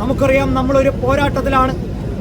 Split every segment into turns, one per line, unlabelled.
നമുക്കറിയാം നമ്മളൊരു പോരാട്ടത്തിലാണ്.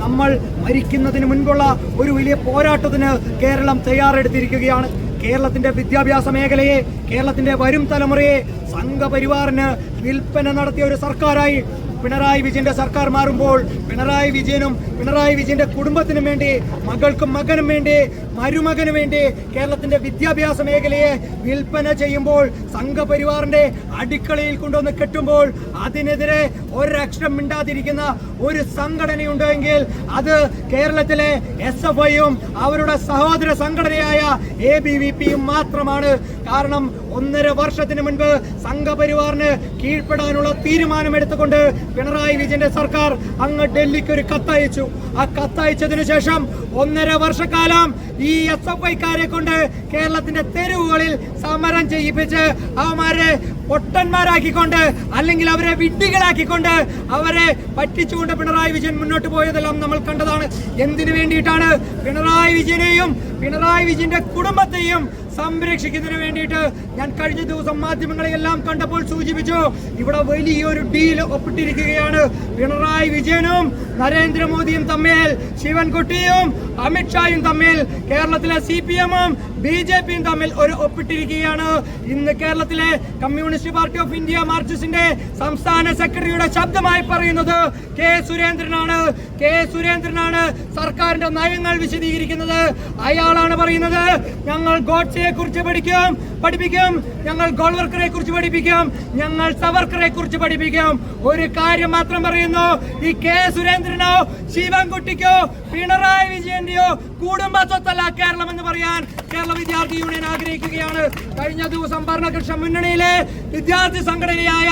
നമ്മൾ മരിക്കുന്നതിന് മുൻപുള്ള ഒരു വലിയ പോരാട്ടത്തിന് കേരളം തയ്യാറെടുത്തിരിക്കുകയാണ്. കേരളത്തിന്റെ വിദ്യാഭ്യാസ മേഖലയെ കേരളത്തിന്റെ വരും തലമുറയെ സംഘപരിവാറിന് വിൽപ്പന നടത്തിയ ഒരു സർക്കാരായി പിണറായി വിജയന്റെ സർക്കാർ മാറുമ്പോൾ പിണറായി വിജയനും പിണറായി വിജയന്റെ കുടുംബത്തിനും വേണ്ടി മകൾക്കും മകനും വേണ്ടി മരുമകനും വേണ്ടി കേരളത്തിന്റെ വിദ്യാഭ്യാസ മേഖലയെ വിൽപ്പന ചെയ്യുമ്പോൾ സംഘപരിവാറിന്റെ അടുക്കളയിൽ കൊണ്ടുവന്ന് കെട്ടുമ്പോൾ അതിനെതിരെ ഒരക്ഷരം മിണ്ടാതിരിക്കുന്ന ഒരു സംഘടനയുണ്ടെങ്കിൽ അത് കേരളത്തിലെ എസ് എഫ് ഐയും അവരുടെ സഹോദര സംഘടനയായ എ ബി വി പിയും മാത്രമാണ്. കാരണം ഒന്നര വർഷത്തിന് മുൻപ് സംഘപരിവാറിന് കീഴ്പ്പെടാനുള്ള തീരുമാനം എടുത്തുകൊണ്ട് പിണറായി വിജയന്റെ സർക്കാർ അങ്ങ് ഡൽഹിക്ക് ഒരു കത്തയച്ചു. ആ കത്തയച്ചതിനു ശേഷം ഒന്നര വർഷക്കാലം ഈ എസ് എഫ് ഐക്കാരെ കൊണ്ട് കേരളത്തിന്റെ തെരുവുകളിൽ സമരം ചെയ്യിപ്പിച്ച് അവന്മാരെ പൊട്ടന്മാരാക്കിക്കൊണ്ട് അല്ലെങ്കിൽ അവരെ വിഡ്ഢികളാക്കിക്കൊണ്ട് അവരെ പറ്റിച്ചുകൊണ്ട് പിണറായി വിജയൻ മുന്നോട്ട് പോയതെല്ലാം നമ്മൾ കണ്ടതാണ്. എന്തിനു വേണ്ടിയിട്ടാണ് പിണറായി വിജയനെയും പിണറായി വിജയന്റെ കുടുംബത്തെയും സംരക്ഷിക്കുന്നതിന് വേണ്ടിയിട്ട് ഞാൻ കഴിഞ്ഞ ദിവസം മാധ്യമങ്ങളെ എല്ലാം കണ്ടപ്പോൾ സൂചിപ്പിച്ചു. ഇവിടെ വലിയൊരു ഡീൽ ഒപ്പിട്ടിരിക്കുകയാണ്. പിണറായി വിജയനും നരേന്ദ്രമോദിയും തമ്മിൽ ശിവൻകുട്ടിയും അമിത്ഷായും തമ്മിൽ കേരളത്തിലെ സി പി എമ്മും ബി ജെ പിയും തമ്മിൽ ഒരു ഒപ്പിട്ടിരിക്കുകയാണ്. ഇന്ന് കേരളത്തിലെ കമ്മ്യൂണിസ്റ്റ് പാർട്ടി ഓഫ് ഇന്ത്യ മാർക്സിസ്റ്റിന്റെ സംസ്ഥാന സെക്രട്ടറിയുടെ ശബ്ദമായി പറയുന്നത് കെ സുരേന്ദ്രനാണ്. കെ സുരേന്ദ്രനാണ് സർക്കാരിന്റെ നയങ്ങൾ വിശദീകരിക്കുന്നത്. അയാളാണ് പറയുന്നത് ഞങ്ങൾ ഗോഡ്സയെ കുറിച്ച് പഠിക്കും പഠിപ്പിക്കും. ഞങ്ങൾ ഗോൾവർക്കറെ കുറിച്ച് പഠിപ്പിക്കും. ഞങ്ങൾ സവർക്കറെ കുറിച്ച് പഠിപ്പിക്കും. ഒരു കാര്യം മാത്രം പറയുന്നു ഈ കെ സുരേന്ദ്രനോ ശിവൻകുട്ടിക്കോ പിണറായി വിജയന്റെയോ കുടുംബ സ്വത്തല്ല കേരളം എന്ന് പറയാൻ കേരള വിദ്യാർത്ഥി യൂണിയൻ ആഗ്രഹിക്കുകയാണ്. കഴിഞ്ഞ ദിവസം ഭരണകക്ഷ മുന്നണിയിലെ വിദ്യാർത്ഥി സംഘടനയായ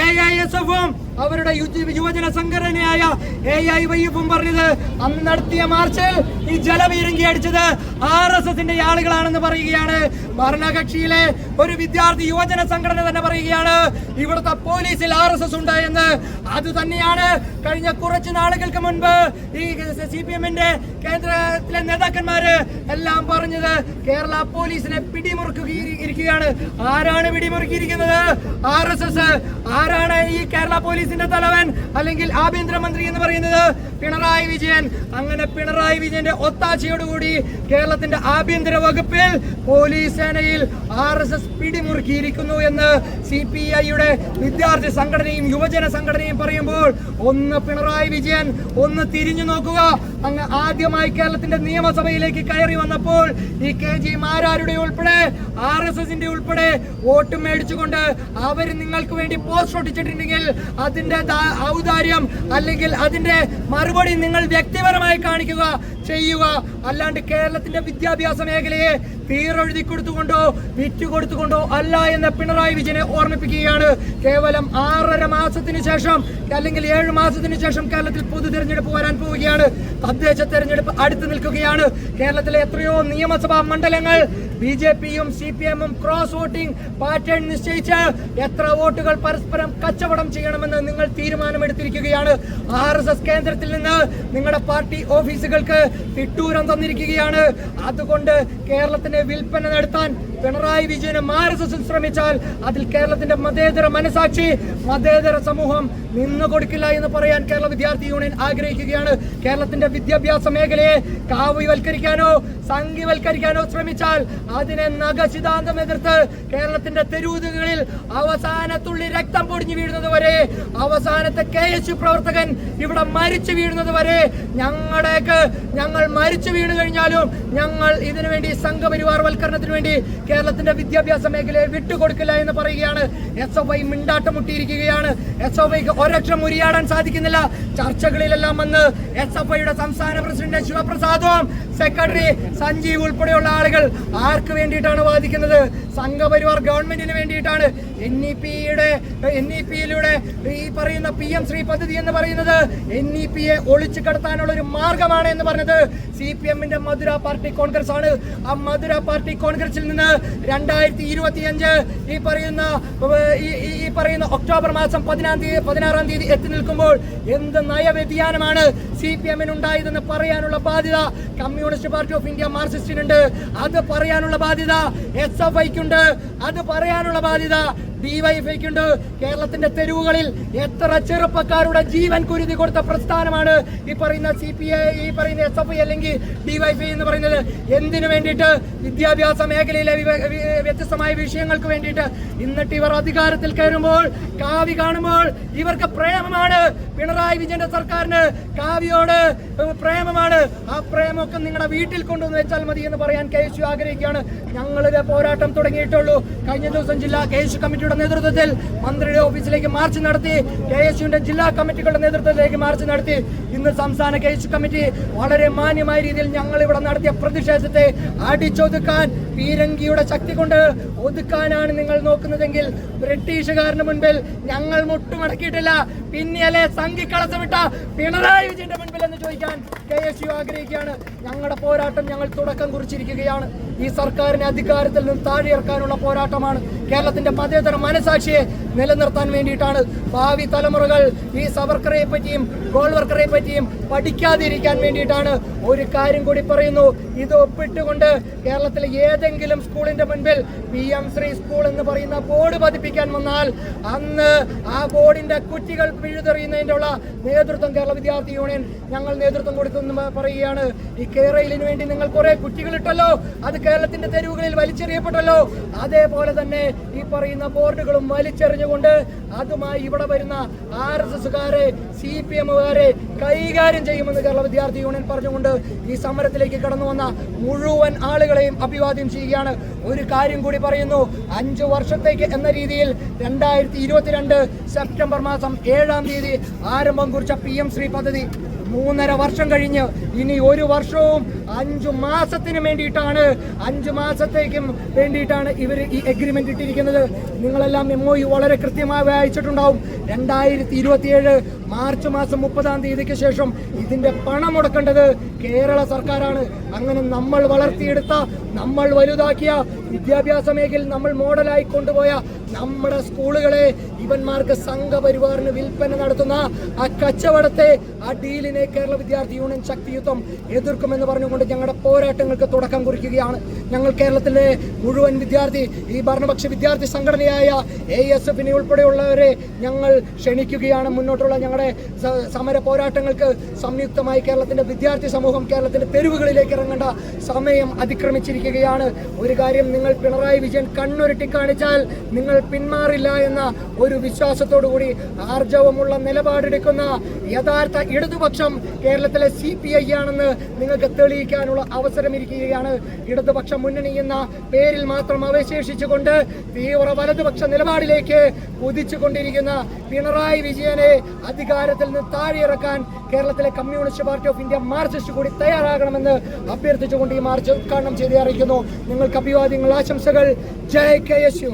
എ ഐ എസ് എഫും അവരുടെ യുവജന സംഘടനയായ എ ഐ വൈ എഫും പറഞ്ഞത്. അന്ന് നടത്തിയ മാർച്ച് ഈ ജലപീരങ്കി അടിച്ചത് ആർ എസ് എസിന്റെ ആളുകളാണെന്ന് പറയുകയാണ്. ഭരണകക്ഷിയിലെ ഒരു വിദ്യാർത്ഥി യുവജന സംഘടന തന്നെ പറയുകയാണ്. ഇവിടുത്തെ പോലീസിൽ ആർ എസ് എസ് ഉണ്ട് എന്ന്. അത് തന്നെയാണ് കഴിഞ്ഞ കുറച്ച് നാളുകൾക്ക് മുൻപ് ഈ സി പി എമ്മിന്റെ കേന്ദ്രത്തിലെ നേതാക്കന്മാര് എല്ലാം പറഞ്ഞത്. കേരള പോലീസിനെ പിടിമുറുക്കുകയാണ് ആരാണ് പിടിമുറുക്കിയിരിക്കുന്നത്? R S S. ആരാണ് ഈ കേരള പോലീസിന്റെ തലവൻ അല്ലെങ്കിൽ ആഭ്യന്തരമന്ത്രി എന്ന് പറയുന്നത് പിണറായി വിജയൻ അങ്ങനെ പിണറായി വിജയന്റെ ഒത്താശയോടുകൂടി കേരളത്തിന്റെ ആഭ്യന്തര വകുപ്പിൽ പോലീസ് സേനയിൽ ആർ എസ് എസ് പിടിമുറുക്കിയിരിക്കുന്നു എന്ന് സി പി ഐയുടെ വിദ്യാർത്ഥി സംഘടനയും യുവജന സംഘടനയും പറയുമ്പോൾ ഒന്ന് പിണറായി വിജയൻ ഒന്ന് തിരിഞ്ഞു നോക്കുക. അങ്ങ് ആദ്യമായി കേരളത്തിന്റെ നിയമസഭയിലേക്ക് കയറി വന്നപ്പോൾ ഈ കെ ജി മാരാരുടെ ഉൾപ്പെടെ ആർ എസ് എസിന്റെ ഉൾപ്പെടെ വോട്ട് മേടിച്ചുകൊണ്ട് അവർ നിങ്ങൾക്ക് വേണ്ടി പോസ്റ്റ് ഒട്ടിച്ചിട്ടുണ്ടെങ്കിൽ അതിന്റെ ഔദാര്യം അല്ലെങ്കിൽ അതിന്റെ മറുപടി നിങ്ങൾ വ്യക്തിപരമായി കാണിക്കുക ചെയ്യുക. അല്ലാണ്ട് കേരളത്തിന്റെ വിദ്യാഭ്യാസ മേഖലയെ തീരെഴുതി കൊടുത്തുകൊണ്ടോ വിറ്റു കൊടുത്തുകൊണ്ടോ അല്ല എന്ന് പിണറായി വിജയനെ ഓർമ്മിപ്പിക്കുകയാണ്. കേവലം ആറര മാസത്തിന് ശേഷം അല്ലെങ്കിൽ ഏഴ് മാസത്തിന് ശേഷം കേരളത്തിൽ പൊതു തിരഞ്ഞെടുപ്പ് വരാൻ പോവുകയാണ്. തദ്ദേശ തെരഞ്ഞെടുപ്പ് അടുത്ത് നിൽക്കുകയാണ്. കേരളത്തിലെ എത്രയോ നിയമസഭാ മണ്ഡലങ്ങൾ ബി ജെ പിയും സി പി എമ്മും ക്രോസ് വോട്ടിംഗ് പാറ്റേൺ നിശ്ചയിച്ച് എത്ര വോട്ടുകൾ പരസ്പരം കച്ചവടം ചെയ്യണമെന്ന് നിങ്ങൾ തീരുമാനമെടുത്തിരിക്കുകയാണ്. ആർ എസ് എസ് കേന്ദ്രത്തിൽ നിന്ന് നിങ്ങളുടെ പാർട്ടി ഓഫീസുകൾക്ക് തിട്ടൂരം തന്നിരിക്കുകയാണ്. അതുകൊണ്ട് കേരളത്തിന്റെ വിൽപ്പന നടത്താൻ പിണറായി വിജയനും ആർ എസ് ശ്രമിച്ചാൽ അതിൽ കേരളത്തിന്റെ മതേതര മനസാക്ഷി മതേതര സമൂഹം നിന്നു കൊടുക്കില്ല എന്ന് പറയാൻ കേരള വിദ്യാർത്ഥി യൂണിയൻ ആഗ്രഹിക്കുകയാണ്. കേരളത്തിന്റെ വിദ്യാഭ്യാസ മേഖലയെ കാവ്യവൽക്കരിക്കാനോ സംഘിവൽക്കരിക്കാനോ ശ്രമിച്ചാൽ അതിനെ നഖസിതാന്തം എതിർത്ത് കേരളത്തിന്റെ തെരുവുകളിൽ അവസാനത്തുള്ളി രക്തം പൊടിഞ്ഞു വീഴുന്നത് വരെ അവസാനത്തെ കെ എസ് യു പ്രവർത്തകൻ ഇവിടെ മരിച്ചു വീഴുന്നത് വരെ ഞങ്ങളുടെയൊക്കെ ഞങ്ങൾ മരിച്ചു വീണു കഴിഞ്ഞാലും ഞങ്ങൾ ഇതിനു വേണ്ടി സംഘപരിവാർ വൽക്കരണത്തിന് വേണ്ടി കേരളത്തിന്റെ വിദ്യാഭ്യാസ മേഖലയെ വിട്ടുകൊടുക്കില്ല എന്ന് പറയുകയാണ്. എസ് എഫ് ഐ മിണ്ടാട്ടം മുട്ടിയിരിക്കുകയാണ്. എസ് എഫ് ഐക്ക് ഒരക്ഷരം ഉരിയാടാൻ സാധിക്കുന്നില്ല. ചർച്ചകളിലെല്ലാം വന്ന് എസ് എഫ് ഐയുടെ സംസ്ഥാന പ്രസിഡന്റ് ശിവപ്രസാദും സെക്രട്ടറി സഞ്ജീവ് ഉൾപ്പെടെയുള്ള ആളുകൾ ആർക്ക് വേണ്ടിയിട്ടാണ് വാദിക്കുന്നത്? സംഘപരിവാർ ഗവൺമെന്റിന് വേണ്ടിയിട്ടാണ്. എൻ ഇ പിയുടെ എൻ ഇ പിയിലൂടെ ഈ പറയുന്ന പി എം ശ്രീ പദ്ധതി എന്ന് പറയുന്നത് എൻ ഇ പിയെ ഒളിച്ചു കടത്താനുള്ള ഒരു മാർഗമാണ് എന്ന് പറഞ്ഞത്. സി പി എമ്മിന്റെ മധുര പാർട്ടി കോൺഗ്രസ് ആണ്. ആ മധുര പാർട്ടി കോൺഗ്രസിൽ നിന്ന് രണ്ടായിരത്തി ഇരുപത്തി അഞ്ച് ഈ പറയുന്ന ഈ പറയുന്ന ഒക്ടോബർ മാസം പതിനാം തീയതി പതിനാറാം തീയതി എത്തി നിൽക്കുമ്പോൾ എന്ത് നയവ്യതിയാനമാണ്? സി പി എമ്മിന് ഉണ്ടായതെന്ന് പറയാനുള്ള ബാധ്യത കമ്മ്യൂണിസ്റ്റ് പാർട്ടി ഓഫ് ഇന്ത്യ മാർക്സിസ്റ്റിനുണ്ട്. അത് പറയാനുള്ള ബാധ്യത എസ് എഫ് ഐക്കുണ്ട് അത് പറയാനുള്ള ബാധ്യത ഡിവൈഎഫ്ഐക്കുണ്ട്. കേരളത്തിന്റെ തെരുവുകളിൽ എത്ര ചെറുപ്പക്കാരുടെ ജീവൻ കുരുതി കൊടുത്ത പ്രസ്ഥാനമാണ് ഈ പറയുന്ന സി പി ഐ ഈ പറയുന്ന എസ് എഫ് ഐ അല്ലെങ്കിൽ ഡിവൈഫൈ എന്ന് പറയുന്നത്. എന്തിനു വേണ്ടിയിട്ട്? വിദ്യാഭ്യാസ മേഖലയിലെ വ്യത്യസ്തമായ വിഷയങ്ങൾക്ക് വേണ്ടിയിട്ട്. എന്നിട്ട് ഇവർ അധികാരത്തിൽ കയറുമ്പോൾ കാവി കാണുമ്പോൾ ഇവർക്ക് പ്രേമമാണ്. പിണറായി വിജയന്റെ സർക്കാരിന് കാവ്യോട് പ്രേമമാണ്. ആ പ്രേമമൊക്കെ നിങ്ങളുടെ വീട്ടിൽ കൊണ്ടുവന്ന് വെച്ചാൽ മതി എന്ന് പറയാൻ കെ എസ് യു ആഗ്രഹിക്കുകയാണ്. ഞങ്ങളുടെ പോരാട്ടം തുടങ്ങിയിട്ടുള്ളൂ. കഴിഞ്ഞ ദിവസം ജില്ലാ കെ എസ് യു കമ്മിറ്റിയുടെ നേതൃത്വത്തിൽ മന്ത്രിയുടെ ഓഫീസിലേക്ക് മാർച്ച് നടത്തി കെ എസ് യുവിന്റെ ജില്ലാ കമ്മിറ്റികളുടെ നേതൃത്വത്തിലേക്ക് മാർച്ച് നടത്തി. ഇന്ന് സംസ്ഥാന കെ എസ് യു കമ്മിറ്റി വളരെ മാന്യമായ രീതിയിൽ ഞങ്ങൾ ഇവിടെ നടത്തിയ പ്രതിഷേധത്തെ അടിച്ചൊതുക്കാൻ പീരങ്കിയുടെ ശക്തി കൊണ്ട് ഒതുക്കാനാണ് നിങ്ങൾ നോക്കുന്നതെങ്കിൽ ബ്രിട്ടീഷുകാരന് മുൻപിൽ ഞങ്ങൾ മുട്ടുമടക്കിയിട്ടില്ല. പിന്നെയല്ലേ സംഘിക്കളസമിട്ട പിണറായി വിജയന്റെ മുൻപിൽ എന്ന് ചോദിക്കാൻ കെ എസ് യു ആഗ്രഹിക്കുകയാണ്. ഞങ്ങളുടെ പോരാട്ടം ഞങ്ങൾ തുടക്കം കുറിച്ചിരിക്കുകയാണ്. ഈ സർക്കാരിനെ അധികാരത്തിൽ നിന്ന് താഴെയിറക്കാനുള്ള പോരാട്ടമാണ് കേരളത്തിന്റെ പതേതര മനസാക്ഷിയെ നിലനിർത്താൻ വേണ്ടിയിട്ടാണ് ഭാവി തലമുറകൾ ഈ സവർക്കറെ പറ്റിയും ഗോൾവർക്കറെ പറ്റിയും പഠിക്കാതിരിക്കാൻ വേണ്ടിയിട്ടാണ് ഒരു കാര്യം കൂടി പറയുന്നു. ഇത് ഒപ്പിട്ടുകൊണ്ട് കേരളത്തിലെ ഏതെങ്കിലും സ്കൂളിന്റെ മുൻപിൽ പി എം ശ്രീ സ്കൂൾ എന്ന് പറയുന്ന ബോർഡ് പതിപ്പിക്കാൻ വന്നാൽ അന്ന് ആ ബോർഡിന്റെ കുറ്റികൾ പിഴുതെറിയുന്നതിന്റെ ഉള്ള നേതൃത്വം കേരള വിദ്യാർത്ഥി യൂണിയൻ ഞങ്ങൾ നേതൃത്വം കൊടുത്തു പറയുകയാണ്. ഈ കേരളയിലിന് വേണ്ടി നിങ്ങൾ കുറെ കുറ്റികൾ ഇട്ടല്ലോ. അത് കേരളത്തിന്റെ തെരുവുകളിൽ വലിച്ചെറിയപ്പെട്ടല്ലോ. അതേപോലെ തന്നെ ഈ പറയുന്ന ബോർഡുകളും വലിച്ചെറിഞ്ഞുകൊണ്ട് അതുമായി ഇവിടെ വരുന്ന ആർ എസ് എസുകാരെ സി പി എമ്മുകാരെ കൈകാര്യം ചെയ്യുമെന്ന് കേരള വിദ്യാർത്ഥി യൂണിയൻ പറഞ്ഞുകൊണ്ട് ഈ സമരത്തിലേക്ക് കടന്നു വന്ന മുഴുവൻ ആളുകളെയും അഭിവാദ്യം ചെയ്യുകയാണ്. ഒരു കാര്യം കൂടി പറയുന്നു. അഞ്ചു വർഷത്തേക്ക് എന്ന രീതിയിൽ രണ്ടായിരത്തി ഇരുപത്തിരണ്ട് സെപ്റ്റംബർ മാസം ഏഴാം തീയതി ആരംഭം കുറിച്ച പി എം ശ്രീ പദ്ധതി മൂന്നര വർഷം കഴിഞ്ഞ് ഇനി ഒരു വർഷവും അഞ്ചു മാസത്തിന് വേണ്ടിയിട്ടാണ് അഞ്ചു മാസത്തേക്കും വേണ്ടിയിട്ടാണ് ഇവർ ഈ എഗ്രിമെന്റ് ഇട്ടിരിക്കുന്നത്. നിങ്ങളെല്ലാം എം ഒ വളരെ കൃത്യമായി വായിച്ചിട്ടുണ്ടാവും. രണ്ടായിരത്തി ഇരുപത്തിയേഴ് മാർച്ച് മാസം മുപ്പതാം തീയതിക്ക് ശേഷം ഇതിന്റെ പണം മുടക്കേണ്ടത് കേരള സർക്കാരാണ്. അങ്ങനെ നമ്മൾ വളർത്തിയെടുത്ത നമ്മൾ വലുതാക്കിയ വിദ്യാഭ്യാസ മേഖലയിൽ നമ്മൾ മോഡലായി കൊണ്ടുപോയ നമ്മുടെ സ്കൂളുകളെ ഇവന്മാർക്ക് സംഘപരിവാറിന് വിൽപ്പന നടത്തുന്ന ആ കച്ചവടത്തെ ആ ഡീലിനെ കേരള വിദ്യാർത്ഥി യൂണിയൻ ശക്തിയുത്വം എതിർക്കുമെന്ന് പറഞ്ഞുകൊണ്ട് ഞങ്ങളുടെ പോരാട്ടങ്ങൾക്ക് തുടക്കം കുറിക്കുകയാണ്. ഞങ്ങൾ കേരളത്തിലെ മുഴുവൻ വിദ്യാർത്ഥി ഈ ഭരണപക്ഷ വിദ്യാർത്ഥി സംഘടനയായ എ എസ് എഫിനെ ഉൾപ്പെടെയുള്ളവരെ ഞങ്ങൾ ക്ഷണിക്കുകയാണ്. മുന്നോട്ടുള്ള ഞങ്ങളുടെ സമര പോരാട്ടങ്ങൾക്ക് സംയുക്തമായി കേരളത്തിന്റെ വിദ്യാർത്ഥി സമൂഹം കേരളത്തിന്റെ തെരുവുകളിലേക്ക് ഇറങ്ങേണ്ട സമയം അതിക്രമിച്ചിരിക്കുകയാണ്. ഒരു കാര്യം നിങ്ങൾ പിണറായി വിജയൻ കണ്ണുരുട്ടി കാണിച്ചാൽ നിങ്ങൾ പിന്മാറില്ല എന്ന ഒരു വിശ്വാസത്തോടുകൂടി ആർജവമുള്ള നിലപാടെടുക്കുന്ന യഥാർത്ഥ ഇടതുപക്ഷം കേരളത്തിലെ സി പി ഐ ആണെന്ന് നിങ്ങൾക്ക് തെളിയിക്കാനുള്ള അവസരം ഇരിക്കുകയാണ് ഇടതുപക്ഷ മുന്നണി എന്ന പേരിൽ മാത്രം അവശേഷിച്ചുകൊണ്ട് തീവ്ര വലതുപക്ഷ നിലപാടിലേക്ക് കുതിച്ചുകൊണ്ടിരിക്കുന്ന പിണറായി വിജയനെ അധികാരത്തിൽ നിന്ന് താഴെയിറക്കാൻ കേരളത്തിലെ communist party of India Marxist കൂടി തയ്യാറാകണമെന്ന് അഭ്യർത്ഥിച്ചുകൊണ്ട് ഈ മാർച്ച് ഉദ്ഘാടനം ചെയ്ത് അറിയിക്കുന്നു. നിങ്ങൾക്ക് അഭിവാദ്യങ്ങൾ ആശംസകൾ. ജയ കെ എസ് യു.